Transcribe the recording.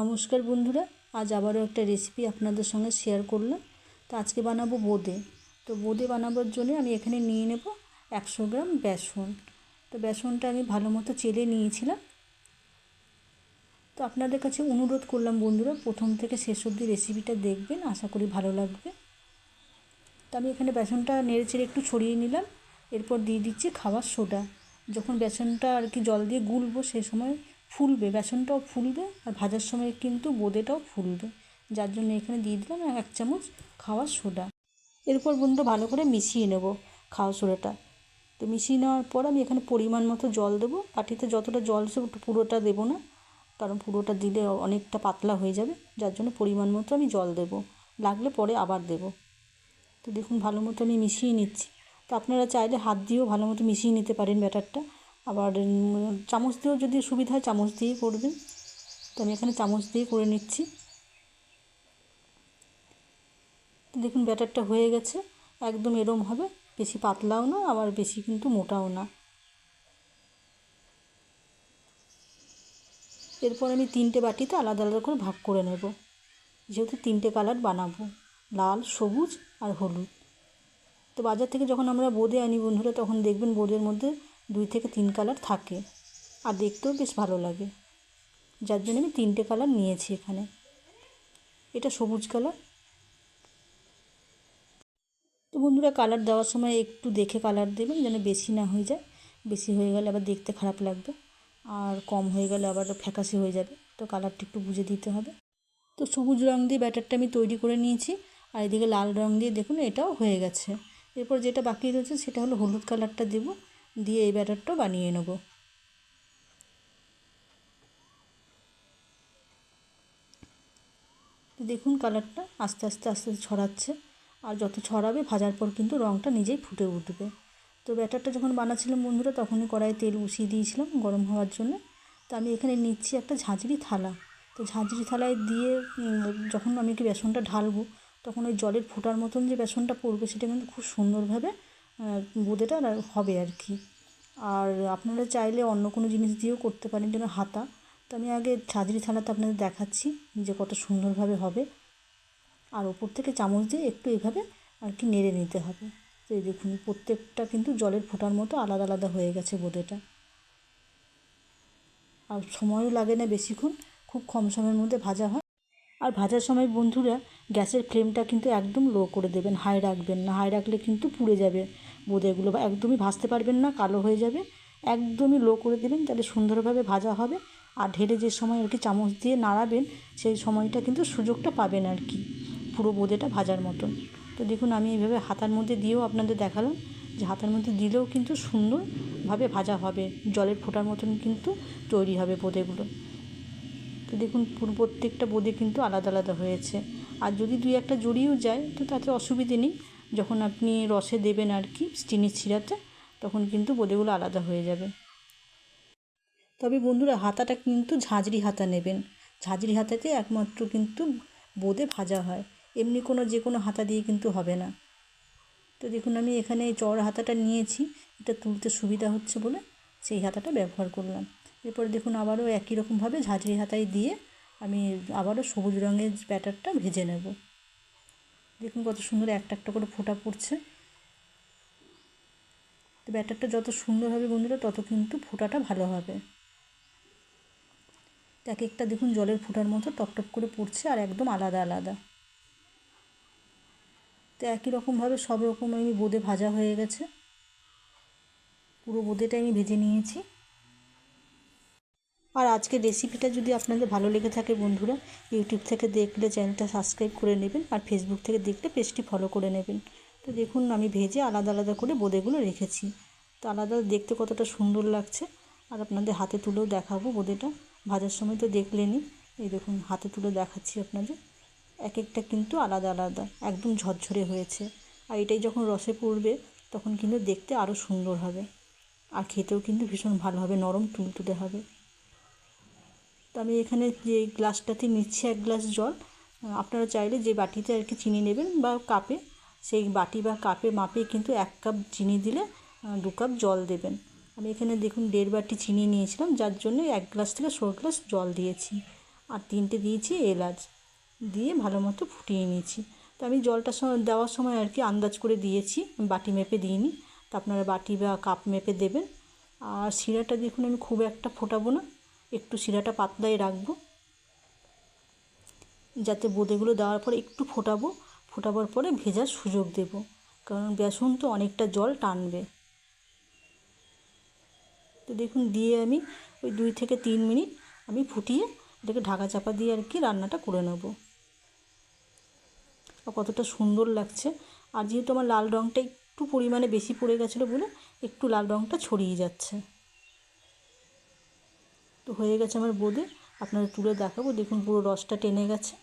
নমস্কার বন্ধুরা, আজ আবারও একটা রেসিপি আপনাদের সঙ্গে শেয়ার করলাম। তো আজকে বানাবো বোঁদে। তো বোঁদে বানাবার জন্য আমি এখানে নিয়ে নেব একশো গ্রাম বেসন। তো বেসনটা আমি ভালো মতো চেলে নিয়েছিলাম। তো আপনাদের কাছে অনুরোধ করলাম বন্ধুরা, প্রথম থেকে শেষ অবধি রেসিপিটা দেখবেন, আশা করি ভালো লাগবে। তো আমি এখানে বেসনটা নেড়ে চেড়ে একটু ছড়িয়ে নিলাম। এরপর দিয়ে দিচ্ছি খাবার সোডা। যখন বেসনটা আর কি জল দিয়ে গুলবো সেই সময় ফুলবে, বেসনটাও ফুলবে আর ভাজার সময় কিন্তু বোঁদেটাও ফুলবে। যার জন্য এখানে দিয়ে দিলাম এক চামচ খাওয়ার সোডা। এরপর বন্ধু ভালো করে মিশিয়ে নেব খাওয়া সোডাটা। তো মিশিয়ে নেওয়ার পর আমি এখানে পরিমাণ মতো জল দেবো। পাটিতে যতটা জল সে পুরোটা দেবো না, কারণ পুরোটা দিলে অনেকটা পাতলা হয়ে যাবে। যার জন্য পরিমাণ মতো আমি জল দেবো। লাগলে পরে আবার দেবো। তো দেখুন ভালো মতো আমি মিশিয়ে নিচ্ছি। তো আপনারা চাইলে হাত দিয়েও ভালো মতো মিশিয়ে নিতে পারেন ব্যাটারটা। আবার চামচ দিয়েও যদি সুবিধা হয় চামচ দিয়েই করবেন। তো আমি এখানে চামচ দিয়ে করে নিচ্ছি। দেখুন, ব্যাটারটা হয়ে গেছে। একদম এরম হবে। বেশি পাতলাও না, আবার বেশি কিন্তু মোটাও না। এরপর আমি তিনটে বাটিতে আলাদা আলাদা করে ভাগ করে নেব। যেহেতু তিনটে কালার বানাবো, লাল, সবুজ আর হলুদ। তো বাজার থেকে যখন আমরা বোঁদে আনি বন্ধুরা, তখন দেখবেন বোঁদের মধ্যে দুই থেকে তিন কালার থাকে। আর দেখতেও বেশ ভালো লাগে। যার জন্য আমি তিনটে কালার নিয়েছি এখানে। এটা সবুজ কালার। তো বন্ধুরা, কালার দেওয়ার সময় একটু দেখে কালার দেবেন যেন বেশি না হয়ে যায়। বেশি হয়ে গেলে আবার দেখতে খারাপ লাগবে। আর কম হয়ে গেলে আবার ফ্যাকাশে হয়ে যাবে। তো কালারটা একটু বুঝে দিতে হবে। তো সবুজ রঙ দিয়ে ব্যাটারটা আমি তৈরি করে নিয়েছি। আর এদিকে লাল রঙ দিয়ে দেখুন এটাও হয়ে গেছে। এরপর যেটা বাকি রয়েছে সেটা হলো হলুদ কালারটা দেবো। দিয়ে এই ব্যাটারটা বানিয়ে নেব। দেখুন কালারটা আস্তে আস্তে আস্তে ছড়াচ্ছে। আর যত ছড়াবে, ভাজার পর কিন্তু রঙটা নিজেই ফুটে উঠবে। তো ব্যাটারটা যখন বানাচ্ছিলাম বন্ধুরা, তখনই কড়াইয়ে তেল বসিয়ে দিয়েছিলাম গরম হওয়ার জন্য। তো আমি এখানে নিচ্ছি একটা ঝাঁঝরি থালা। তো ঝাঁঝরি থালায় দিয়ে যখন আমি কি বেসনটা ঢালবো, তখন ওই জলের ফোটার মতন যে বেসনটা পড়বে, সেটা কিন্তু খুব সুন্দরভাবে বোঁদেটা হবে আর কি। আর আপনারা চাইলে অন্য কোনো জিনিস দিয়েও করতে পারেন যেন হাতা। তো আমি আগে ঝাঁঝরি থালাতে আপনাদের দেখাচ্ছি যে কত সুন্দরভাবে হবে। আর ওপর থেকে চামচ দিয়ে একটু এভাবে আর কি নেড়ে নিতে হবে। তো এই দেখুন, প্রত্যেকটা কিন্তু জলের ফোটার মতো আলাদা আলাদা হয়ে গেছে বোঁদেটা আর সময়ও লাগে না বেশিক্ষণ, খুব কম সময়ের মধ্যে ভাজা হয়। আর ভাজার সময় বন্ধুরা গ্যাসের ফ্লেমটা কিন্তু একদম লো করে দেবেন, হাই রাখবেন না। হাই রাখলে কিন্তু পুড়ে যাবে। বোঁদেগুলো বা একদমই ভাজতে পারবেন না, কালো হয়ে যাবে। একদমই লো করে দেবেন, তাহলে সুন্দরভাবে ভাজা হবে। আর ঢেলে যে সময় আর কি চামচ দিয়ে নাড়াবেন, সেই সময়টা কিন্তু সুযোগটা পাবেন আর কি, পুরো বোঁদেটা ভাজার মতন। তো দেখুন, আমি এইভাবে হাতার মধ্যে দিয়েও আপনাদের দেখালাম যে হাতার মধ্যে দিলেও কিন্তু সুন্দরভাবে ভাজা হবে। জলের ফোটার মতন কিন্তু তৈরি হবে বোঁদেগুলো তো দেখুন প্রত্যেকটা বোঁদে কিন্তু আলাদা আলাদা হয়েছে। আর যদি দুই একটা জড়িয়েও যায়, তো তাতে অসুবিধে নেই। যখন আপনি রসে দেবেন আর কি, চিনির ছিঁড়াতে তখন কিন্তু বোঁদেগুলো আলাদা হয়ে যাবে। তবে বন্ধুরা, হাতাটা কিন্তু ঝাঁঝরি হাতা নেবেন। ঝাঁঝরি হাতাতে একমাত্র কিন্তু বোঁদে ভাজা হয়। এমনি কোনো যে কোনো হাতা দিয়ে কিন্তু হবে না। তো দেখুন, আমি এখানে এই চড় হাতাটা নিয়েছি। এটা তুলতে সুবিধা হচ্ছে বলে সেই হাতাটা ব্যবহার করলাম। এরপর দেখুন, আবারও একই রকমভাবে ঝাঁঝরি হাতায় দিয়ে আমি আবারও সবুজ রঙের ব্যাটারটা ভেজে নেব। দেখুন কত সুন্দর একটা একটা করে ফোটা পড়ছে। তো ব্যাটারটা যত সুন্দর হবে বন্ধুরা, তত কিন্তু ফোটাটা ভালো হবে। এক একটা দেখুন জলের ফোটার মতো টপটপ করে পড়ছে আর একদম আলাদা আলাদা। তো একই রকমভাবে সব রকম আমি বোঁদে ভাজা হয়ে গেছে। পুরো বোঁদেটা আমি ভেজে নিয়েছি। আর আজকের রেসিপিটা যদি আপনাদের ভালো লেগে থাকে বন্ধুরা ইউটিউব থেকে দেখলে চ্যানেলটা সাবস্ক্রাইব করে নেবেন আর ফেসবুক থেকে দেখলে পেজটি ফলো করে নেবেন। তো দেখুন, আমি ভেজে আলাদা আলাদা করে বোঁদেগুলো রেখেছি। তো আলাদা দেখতে কতটা সুন্দর লাগছে। আর আপনাদের হাতে তুলেও দেখাবো বোঁদেটা। ভাজার সময় তো দেখলেনই এই দেখুন, হাতে তুলে দেখাচ্ছি আপনাদের। এক একটা কিন্তু আলাদা আলাদা, একদম ঝরঝরে হয়েছে। আর এটাই যখন রসে পড়বে, তখন কিন্তু দেখতে আরও সুন্দর হবে। আর খেতেও কিন্তু ভীষণ ভালো হবে, নরম তুলতুলে হবে। তো আমি এখানে যে গ্লাসটাতে নিচ্ছি এক গ্লাস জল আপনারা চাইলে যে বাটিতে আর কি চিনি নেবেন বা কাপে, সেই বাটি বা কাপে মাপে কিন্তু এক কাপ চিনি দিলে দু কাপ জল দেবেন। আমি এখানে দেখুন দেড় বাটি চিনি নিয়েছিলাম, যার জন্য এক গ্লাস থেকে ষোলো গ্লাস জল দিয়েছি। আর তিনটে দিয়েছি এলাচ, দিয়ে ভালো মতো ফুটিয়ে নিয়েছি। তো আমি জলটা দেওয়ার সময় আর কি আন্দাজ করে দিয়েছি, বাটি মেপে দিইনি। তো আপনারা বাটি বা কাপ মেপে দেবেন। আর শিরাটা দেখুন আমি খুব একটা ফোটাবো না। একটু শিরাটা পাতলাই রাখব। যাতে বোঁদেগুলো দেওয়ার পরে একটু ফোটাবো। ফোটাবার পরে ভেজার সুযোগ দেব। কারণ বেসন তো অনেকটা জল টানবে। তো দেখুন, দিয়ে আমি ওই দুই থেকে তিন মিনিট আমি ফুটিয়ে এটাকে ঢাকা চাপা দিয়ে আর কি রান্নাটা করে নেব। কতটা সুন্দর লাগছে। আর যেহেতু আমার লাল রঙটা একটু পরিমাণে বেশি পড়ে গেছিল বলে একটু লাল রঙটা ছড়িয়ে যাচ্ছে। তো হয়ে গেছে আমার বোঁদে। আপনারা তুলে দেখাবো। দেখুন পুরো রসটা টেনে গেছে।